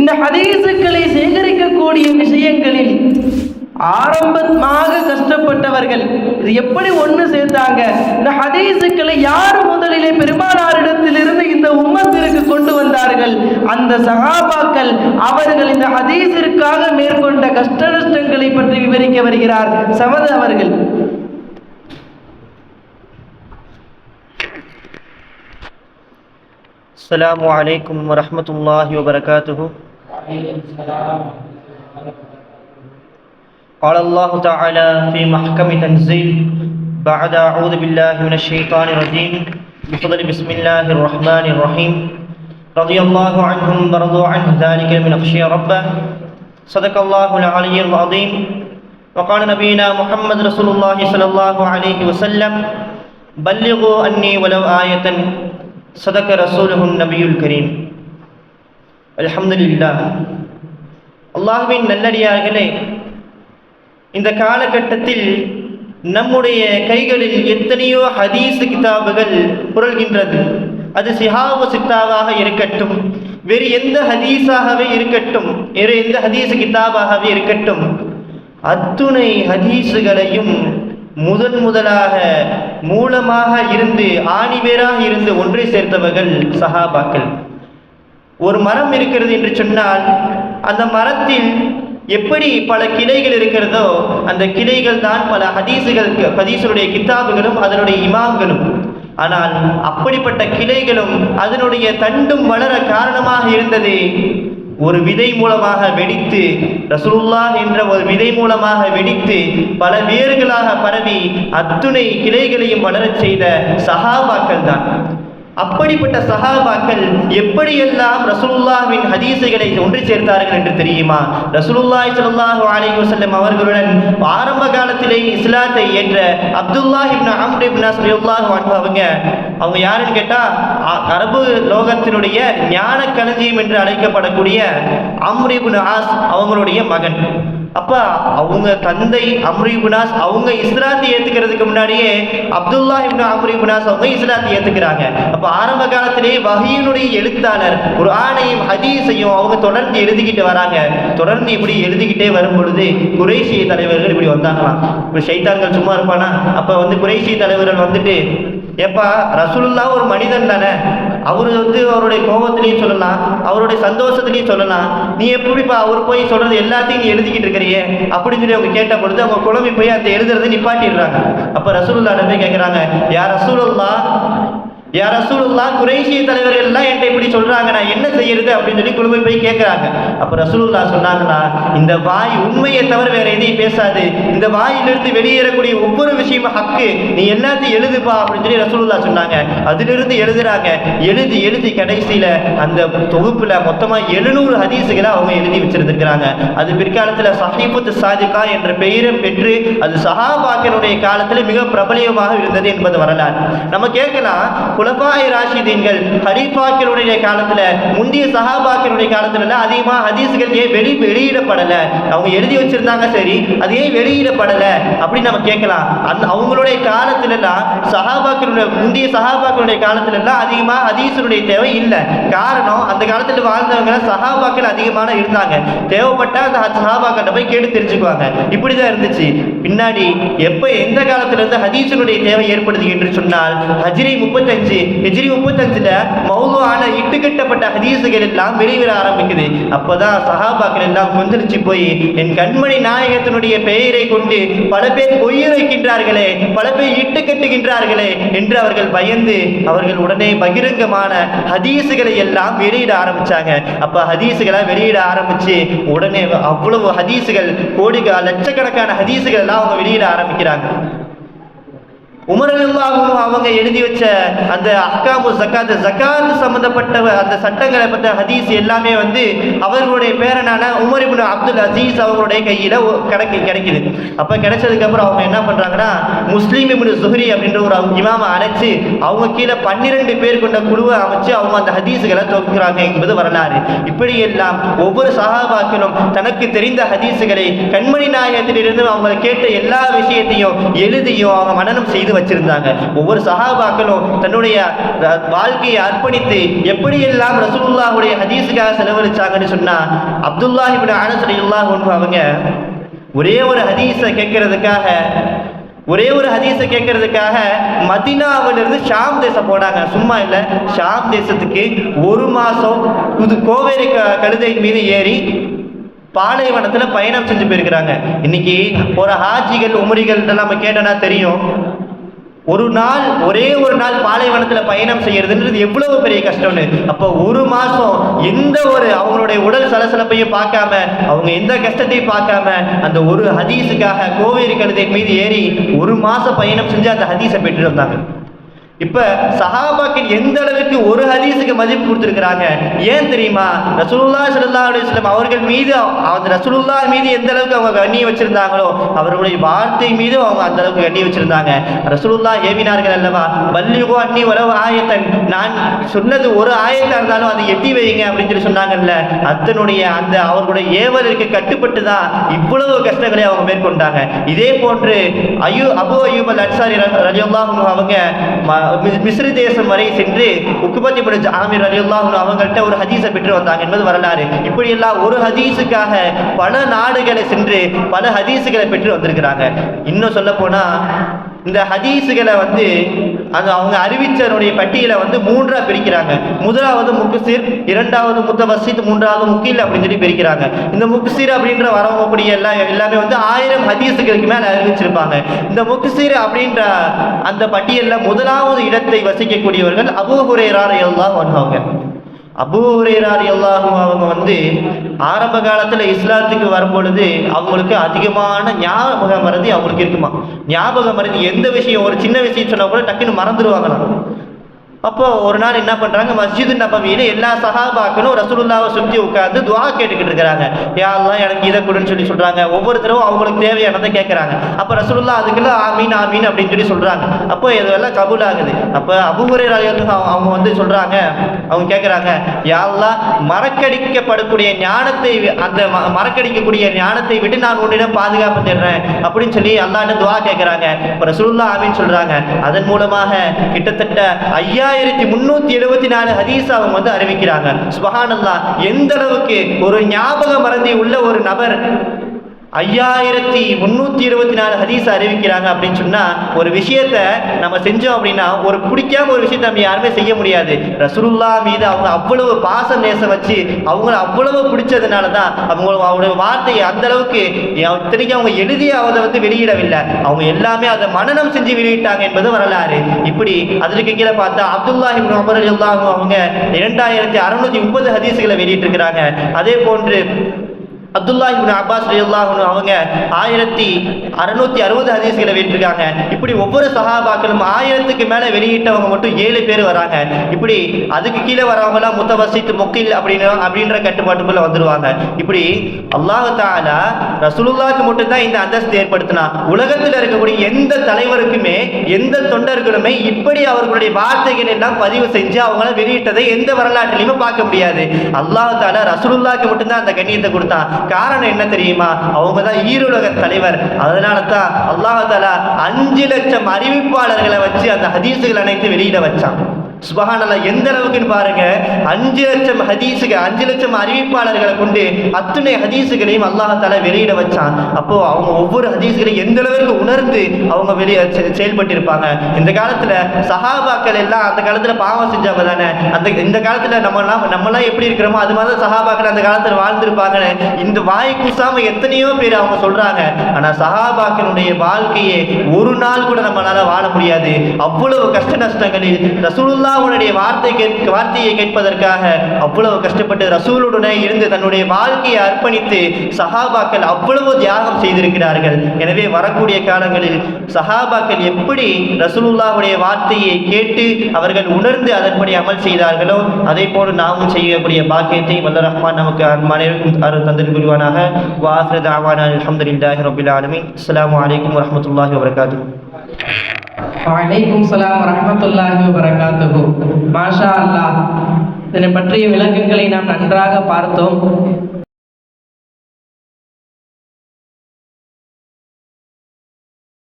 இந்த ஹதீசுக்களை சேகரிக்கக்கூடிய விஷயங்களில் ஆரம்பமாக கஷ்டப்பட்டவர்கள் இது எப்படி ஒண்ணு சேர்த்தாங்க? இந்த ஹதீசுக்களை யார் முதலிலே பெருமானாரிடத்திலிருந்து இந்த உம்மத்திற்கு கொண்டு வந்தார்கள்? அந்த சகாபாக்கள் அவர்கள் இந்த ஹதீஸிற்காக மேற்கொண்ட கஷ்ட நஷ்டங்களை பற்றி விவரிக்க வருகிறார். சமது அவர்கள். அஸ்லாம் வலைக்கம் வரமத்துல வபர்காத்து قال الله تعالى في محكم تنزيل بعد أعوذ بالله من الشيطان الرجيم. بفضل بسم الله الرحمن الرحيم. رضي الله عنهم ورضوا عنه. ذلك من خشي ربه. صدق الله العلي العظيم. وقال نبينا محمد رسول الله صلى الله عليه وسلم بلغوا أني ولو آية. صدق رسوله النبي الكريم. அலமதுல்லா அல்லாஹுவின் நல்லடியார்களே இந்த காலகட்டத்தில் நம்முடைய கைகளில் எத்தனையோ ஹதீஸ் கிதாபுகள் புரள்கின்றது. அது சிஹாவு சித்தாவாக இருக்கட்டும். வேறு எந்த ஹதீஸாகவே இருக்கட்டும். வேறு எந்த ஹதீஸ் கிதாபாகவே இருக்கட்டும். அத்துணை ஹதீஸுகளையும் முதன் முதலாக மூலமாக இருந்து ஆணிவேராக இருந்து ஒன்றை சேர்த்தவர்கள் சஹாபாக்கள். ஒரு மரம் இருக்கிறது என்று சொன்னால் அந்த மரத்தில் எப்படி பல கிளைகள் இருக்கிறதோ அந்த கிளைகள் தான் பல ஹதீஸுகள் ஹதீசுடைய கித்தாபுகளும் அதனுடைய இமாம்களும். ஆனால் அப்படிப்பட்ட கிளைகளும் அதனுடைய தண்டும் வளர காரணமாக இருந்தது. ஒரு விதை மூலமாக வெடித்து ரசூலுல்லா என்ற ஒரு விதை மூலமாக வெடித்து பல வேர்களாக பரவி அத்துணை கிளைகளையும் வளரச் செய்த சஹாபாக்கள் தான் அப்படிப்பட்ட சஹாபாக்கள் எப்படியெல்லாம் ரசூலுல்லாஹ்வின் ஹதீஸுகளை ஒன்று சேர்த்தார்கள் என்று தெரியுமா? ரசூலுல்லாய் சல்லாஹு அலி வசல்லம் அவர்களுடன் ஆரம்ப காலத்திலே இஸ்லாத்தை ஏற்ற Abdullah ibn Amr ibn As அவங்க அவங்க யாருன்னு கேட்டா அரபு லோகத்தினுடைய ஞான களஞ்சியம் என்று அழைக்கப்படக்கூடிய அம்ர் ஆஸ் அவங்களுடைய மகன். அப்ப அவங்க தந்தை அம்ரிபுனாஸ் அவங்க இஸ்லாத்தை ஏத்துக்கிறதுக்கு முன்னாடியே அப்துல்லா இப்னு அம்ரு அவங்க இஸ்லாத்தை ஏத்துக்கிறாங்க. அப்ப ஆரம்ப காலத்திலேயே வகையினுடைய எழுத்தாளர் ஒரு ஆணையும் ஹதீஸையும் அவங்க தொடர்ந்து எழுதிக்கிட்டு வராங்க. தொடர்ந்து இப்படி எழுதிக்கிட்டே வரும் பொழுது குறைஷிய தலைவர்கள் இப்படி வந்தாங்களாம். இப்ப ஷைத்தான்கள் சும்மா இருப்பானா? அப்ப வந்து குறைஷிய தலைவர்கள் வந்துட்டு ஏப்பா ரசூலுல்லா ஒரு மனிதன் தானே? அவர் வந்து அவருடைய கோபத்திலையும் சொல்லலாம் அவருடைய சந்தோஷத்திலையும் சொல்லலாம் நீ எப்படிப்பா அவர் போய் சொல்றது எல்லாத்தையும் நீ எழுதிக்கிட்டு இருக்கிறியே? அப்படின்னு சொல்லி அவங்க கேட்ட பொழுது அவங்க குழம்பி போய் அந்த எழுதுறது நிப்பாட்டிடுறாங்க. அப்ப ரசூலுல்லா நம்பி கேட்குறாங்க யார் ரசூலுல்லா யார் ரசூலுல்லா குறைஷிய தலைவர்கள் எல்லாம் என்கிட்ட இப்படி சொல்றாங்க நான் என்ன செய்யறது அப்படின்னு சொல்லி குழுவை போய் கேட்குறாங்க அப்ப ரசூலுல்லா சொன்னாங்கன்னா இந்த வாய் உண்மையை தவிர வேற எதையும் பேசாது. இந்த வாயிலிருந்து வெளியேறக்கூடிய ஒவ்வொரு விஷயமும் ஹக்கு. நீ எல்லாத்தையும் எழுதுப்பா அப்படின்னு சொல்லி ரசூலுல்லா சொன்னாங்க. அதிலிருந்து எழுதுறாங்க. எழுதி எழுதி கடைசியில அந்த தொகுப்புல மொத்தமா எழுநூறு ஹதீஸுகளை அவங்க எழுதி வச்சிருந்திருக்கிறாங்க. அது பிற்காலத்துல சஹீபுத் சாதிகா என்ற பெயரும் பெற்று அது சஹாபாக்கனுடைய காலத்துல மிக பிரபலியமாக இருந்தது என்பது வரலாறு. நம்ம கேட்கலாம் குலபாய் ராஷிதீன்கள் ஹரிஃபாக்களுடைய காலத்துல முந்தைய சஹாபாக்களுடைய காலத்துல எல்லாம் அதிகமா ஹதீஸுகள் ஏன் வெளி வெளியிடப்படல? அவங்க எழுதி வச்சிருந்தாங்க சரி அது ஏன் வெளியிடப்படல? அப்படின்னு நம்ம கேட்கலாம். அந்த அவங்களுடைய காலத்துல எல்லாம் சஹாபாக்களுடைய முந்தைய சஹாபாக்களுடைய காலத்துல எல்லாம் அதிகமா தேவை இல்லை. காரணம் அந்த காலத்துல வாழ்ந்தவங்க சஹாபாக்கள் அதிகமான இருந்தாங்க. தேவைப்பட்டா அந்த சஹாபாக்கிட்ட போய் கேட்டு தெரிஞ்சுக்குவாங்க. இப்படிதான் இருந்துச்சு. பின்னாடி எப்ப எந்த காலத்துல இருந்து தேவை ஏற்படுது என்று சொன்னால் ஹஜ்ரி முப்பத்தஞ்சு ஹிஜ்ரி முப்பத்தஞ்சுல மௌதுவான இட்டுக்கட்டப்பட்ட ஹதீஸுகள் எல்லாம் வெளிவர ஆரம்பிக்குது. அப்பதான் சஹாபாக்கள் எல்லாம் கொந்தளிச்சு போய் என் கண்மணி நாயகத்தினுடைய பெயரை கொண்டு பல பேர் பொய்யுரைக்கின்றார்களே பல பேர் இட்டு கட்டுகின்றார்களே என்று அவர்கள் பயந்து அவர்கள் உடனே பகிரங்கமான ஹதீஸுகளை எல்லாம் வெளியிட ஆரம்பிச்சாங்க. அப்ப ஹதீஸுகளை வெளியிட ஆரம்பிச்சு உடனே அவ்வளவு ஹதீஸுகள் கோடிக லட்சக்கணக்கான ஹதீஸுகள் எல்லாம் அவங்க வெளியிட ஆரம்பிக்கிறாங்க. உமரல்லாகவும் அவங்க எழுதி வச்ச அந்த அக்காமு ஜக்காத் ஜக்காத் சம்பந்தப்பட்ட அந்த சட்டங்களை பற்ற ஹதீஸ் எல்லாமே வந்து அவர்களுடைய பேரனான உமர் இப்னு அப்துல் அசீஸ் அவங்களுடைய கையில் ஒ- கிடைக்கு கிடைக்குது. அப்போ கிடைச்சதுக்கப்புறம் அவங்க என்ன பண்ணுறாங்கன்னா முஸ்லீம் இப்னு சுஹரி அப்படின்ற ஒரு இமாமை அழைச்சி அவங்க கீழே பன்னிரெண்டு பேர் கொண்ட குழுவை அமைச்சு அவங்க அந்த ஹதீஸுகளை தொகுக்கிறாங்க என்பது வரலாறு. இப்படி எல்லாம் ஒவ்வொரு சகாபாக்களும் தனக்கு தெரிந்த ஹதீஸுகளை கண்மணி நாயகத்திலிருந்து அவங்க கேட்ட எல்லா விஷயத்தையும் எழுதியும் அவங்க மனனம் செய்து வச்சிருந்தாங்க. ஒவ்வொரு சஹாபாக்களும் தன்னுடைய வாழ்க்கையை அர்ப்பணித்து எப்படியெல்லாம் ரசூல்லாவுடைய ஹதீஸுக்காக செலவழிச்சாங்கன்னு சொன்னா அப்துல்லாஹ் இப்னு அனஸ் அவங்க ஒரே ஒரு ஹதீஸை கேட்கறதுக்காக ஒரே ஒரு ஹதீஸை கேட்கறதுக்காக மதினாவிலிருந்து ஷாம் தேசம் போனாங்க. சும்மா இல்லை ஷாம் தேசத்துக்கு ஒரு மாதம் புது கோவேரி க கழுதை மீது ஏறி பாலைவனத்தில் பயணம் செஞ்சு போயிருக்கிறாங்க. இன்னைக்கு ஒரு ஹாஜிகள் உமரிகள் நம்ம கேட்டோன்னா தெரியும். ஒரு நாள் ஒரே ஒரு நாள் பாலைவனத்தில் பயணம் செய்யறதுன்றது எவ்வளவு பெரிய கஷ்டம்னு. அப்போ ஒரு மாசம் எந்த ஒரு அவங்களுடைய உடல் சலசலப்பையும் பார்க்காம அவங்க எந்த கஷ்டத்தையும் பார்க்காம அந்த ஒரு ஹதீஸுக்காக கோவேரி கழுதை மீது ஏறி ஒரு மாசம் பயணம் செஞ்சு அந்த ஹதீஸை பெற்று வந்தாங்க. இப்ப சஹாபாக்கள் எந்த அளவுக்கு ஒரு ஹதீஸுக்கு மதிப்பு கொடுத்துருக்குறாங்க? ஏன் தெரியுமா? ரசூலுல்லா சல்லா அலுவலம் அவர்கள் மீது அந்த ரசூலுல்லா மீது எந்த அளவுக்கு அவங்க கண்ணி வச்சிருந்தாங்களோ அவர்களுடைய வார்த்தை மீது அவங்க அந்த அளவுக்கு கண்ணி வச்சிருந்தாங்க. ரசூலுல்லா ஏவினார்கள் அல்லவா? பல்லிகோ அன்னி உறவு ஆயத்தன். நான் சொன்னது ஒரு ஆயத்தா இருந்தாலும் அதை எட்டி வைங்க அப்படின்னு சொல்லி சொன்னாங்கல்ல. அத்தனுடைய அந்த அவர்களுடைய ஏவலுக்கு கட்டுப்பட்டு தான் இவ்வளவு கஷ்டங்களை அவங்க மேற்கொண்டாங்க. இதே போன்று ஐயோ அபு அய்யூப் அல் அன்சாரி ரஜியுல்லா அவங்க ம- மிஸ்ரி தேசம் வரை சென்று உக்குபத்தி பிடிச்ச ஆமீர் அலி அல்லாஹூ அவங்கள்ட்ட ஒரு ஹதீஸை பெற்று வந்தாங்க. என்பது வரலாறு. இப்படி எல்லாம் ஒரு ஹதீஸுக்காக பல நாடுகளை சென்று பல ஹதீஸுகளை பெற்று வந்திருக்கிறாங்க. இன்னும் சொல்ல போனா இந்த ஹதீஸுகளை வந்து அந்த அவங்க அறிவிச்சனுடைய பட்டியலை வந்து மூன்றா பிரிக்கிறாங்க. முதலாவது முக்குசிர் இரண்டாவது முத்தவசித் மூன்றாவது முக்கில் அப்படின்னு சொல்லி பிரிக்கிறாங்க. இந்த முக்குசீர் அப்படின்ற வரவங்க கூடிய எல்லாம் எல்லாமே வந்து ஆயிரம் ஹதீஸுகளுக்கு மேலே அறிவிச்சிருப்பாங்க. இந்த முக்குசீர் அப்படின்ற அந்த பட்டியலில் முதலாவது இடத்தை வசிக்கக்கூடியவர்கள் அபூ ஹுரேரா எல்லாம் வந்தவங்க அபூ ஹுரேரா அவங்க வந்து ஆரம்ப காலத்துல இஸ்லாத்துக்கு வரும்பொழுது அவங்களுக்கு அதிகமான ஞாபக மருந்து அவங்களுக்கு இருக்குமா? ஞாபக மருந்து எந்த விஷயம்? ஒரு சின்ன விஷயம் சொன்னா கூட டக்குன்னு மறந்துடுவாங்களாம் அப்போ ஒரு நாள் என்ன பண்றாங்க? மஸ்ஜிது நபவியில எல்லா சஹாபாக்களும் ரசூலுல்லாவை சுற்றி உட்கார்ந்து துவா கேட்டுக்கிட்டு இருக்கிறாங்க. யாரெல்லாம் எனக்கு இதை கொடுன்னு சொல்லி சொல்றாங்க. ஒவ்வொருத்தரும் அவங்களுக்கு தேவையானதை கேட்கறாங்க அப்ப ரசூலுல்லா அதுக்குள்ள ஆமீன் ஆமீன் அப்படின்னு சொல்லி சொல்றாங்க. அப்போ இதெல்லாம் கபூல் ஆகுது. அப்ப அபுஹுரே அவங்க வந்து சொல்றாங்க. அவங்க கேட்கறாங்க யாரெல்லாம் மறக்கடிக்கப்படக்கூடிய ஞானத்தை அந்த ம- மறக்கடிக்கக்கூடிய ஞானத்தை விட்டு நான் உன்னிடம் பாதுகாப்பு தேடுறேன் அப்படின்னு சொல்லி அல்லாண்டு துவா கேட்கறாங்க இப்ப ரசூலுல்லா ஆமீன் சொல்றாங்க. அதன் மூலமாக கிட்டத்தட்ட ரெண்டாயிரத்தி முன்னூத்தி எழுபத்தி நாலு ஹதீஸ் அவங்க வந்து அறிவிக்கிறாங்க. சுபஹானல்லாஹ் எந்த அளவுக்கு ஒரு ஞாபக மறதி உள்ள ஒரு நபர் ஐயாயிரத்தி முன்னூத்தி இருபத்தி நாலு ஹதீஸ் அறிவிக்கிறாங்க அப்படின்னு சொன்னா ஒரு விஷயத்த நம்ம செஞ்சோம் அப்படின்னா ஒரு பிடிக்காம ஒரு விஷயத்த நம்ம யாருமே செய்ய முடியாது. ரசூலுல்லா மீது அவங்க அவ்வளவு பாசம் நேசம் வச்சு அவங்கள அவ்வளவு பிடிச்சதுனால தான் அவங்க அவங்களோட வார்த்தையை அந்த அளவுக்கு இத்தனைக்கு அவங்க எழுதி அதை வந்து வெளியிடவில்லை. அவங்க எல்லாமே அதை மனநம் செஞ்சு வெளியிட்டாங்க என்பது வரலாறு. இப்படி அதற்கு கீழே பார்த்தா அப்துல்லாஹி இப்னு அவங்க இரண்டாயிரத்தி அறுநூத்தி முப்பது ஹதீஸ்களை வெளியிட்டிருக்கிறாங்க. அதே போன்று அப்துல்லா அப்பாஸ் ரலியல்லாஹு அவங்க ஆயிரத்தி அறுநூத்தி அறுபது ஹதீஸ்களை வெளியிட்டிருக்காங்க இப்படி ஒவ்வொரு சஹாபாக்களும் ஆயிரத்துக்கு மேலே வெளியிட்டவங்க மட்டும் ஏழு பேர் வராங்க. இப்படி அதுக்கு கீழே வரவங்கலாம் முத்தவசித்து முக்கில் அப்படின்னு அப்படின்ற கட்டுப்பாட்டுக்குள்ள வந்துருவாங்க. இப்படி அல்லாஹு தாலா ரசூலுல்லாக்கு மட்டும்தான் இந்த அந்தஸ்து ஏற்படுத்தினா உலகத்தில் இருக்கக்கூடிய எந்த தலைவருக்குமே எந்த தொண்டர்களுமே இப்படி அவர்களுடைய வார்த்தைகள் எல்லாம் பதிவு செஞ்சு அவங்கள வெளியிட்டதை எந்த வரலாற்றிலையுமே பார்க்க முடியாது. அல்லாஹு தாலா ரசூலுல்லாக்கு மட்டும்தான் அந்த கண்ணியத்தை கொடுத்தான் காரணம் என்ன தெரியுமா? அவங்க தான் ஈருலக தலைவர். அதனால தான் அல்லாஹால அஞ்சு லட்சம் அறிவிப்பாளர்களை வச்சு அந்த ஹதீஸுகள் அனைத்து வெளியிட வச்சான். சுபகானல்லா எந்த அளவுக்குன்னு பாருங்க அஞ்சு லட்சம் ஹதீஸுகள் அஞ்சு லட்சம் அறிவிப்பாளர்களை கொண்டு அத்துணை ஹதீஸுகளையும் அல்லாஹால வெளியிட வச்சான். அப்போ அவங்க ஒவ்வொரு ஹதீஸுகளையும் எந்த அளவுக்கு உணர்ந்து அவங்க வெளியே செயல்பட்டு இருப்பாங்க இந்த காலத்துல சஹாபாக்கள் எல்லாம் அந்த காலத்துல பாவம் செஞ்சவங்க தானே. அந்த இந்த காலத்துல நம்ம எல்லாம் நம்மலாம் எப்படி இருக்கிறோமோ அது மாதிரி தான் சஹாபாக்கள் அந்த காலத்துல வாழ்ந்திருப்பாங்கன்னு இந்த வாய் குசாம எத்தனையோ பேர் அவங்க சொல்றாங்க. ஆனா சஹாபாக்களுடைய வாழ்க்கையை ஒரு நாள் கூட நம்மளால வாழ முடியாது. அவ்வளவு கஷ்ட நஷ்டங்களில் ரசூலுல்லாவுடைய வார்த்தை கேட்க வார்த்தையை கேட்பதற்காக அவ்வளவு கஷ்டப்பட்டு ரசூலுடனே இருந்து தன்னுடைய வாழ்க்கையை அர்ப்பணித்து சஹாபாக்கள் அவ்வளவு தியாகம் செய்திருக்கிறார்கள். எனவே வரக்கூடிய காலங்களில் சஹாபாக்கள் எப்படி ரசூலுல்லாவுடைய வார்த்தையை கேட்டு அவர்கள் உணர்ந்து அதன்படி அமல் செய்தார்களோ அதே போல நாமும் செய்யக்கூடிய பாக்கியத்தை வல்ல ரஹ்மான் நமக்கு அனைவருக்கும் அருள் தந்திரி புரிவானாக. வாஃபிர தாவானா அலமதுல்லாஹி ரபில் ஆலமீன். அஸ்ஸலாமு அலைக்கும் வரஹ்மத்துல்லாஹி வபரகாத்துஹு. வலைக்கும் சலாம் வரஹ்மத்துல்லாஹி வபரகாத்துஹு மாஷா அல்லாஹ். இதனை பற்றிய விளக்கங்களை நாம் நன்றாக பார்த்தோம்.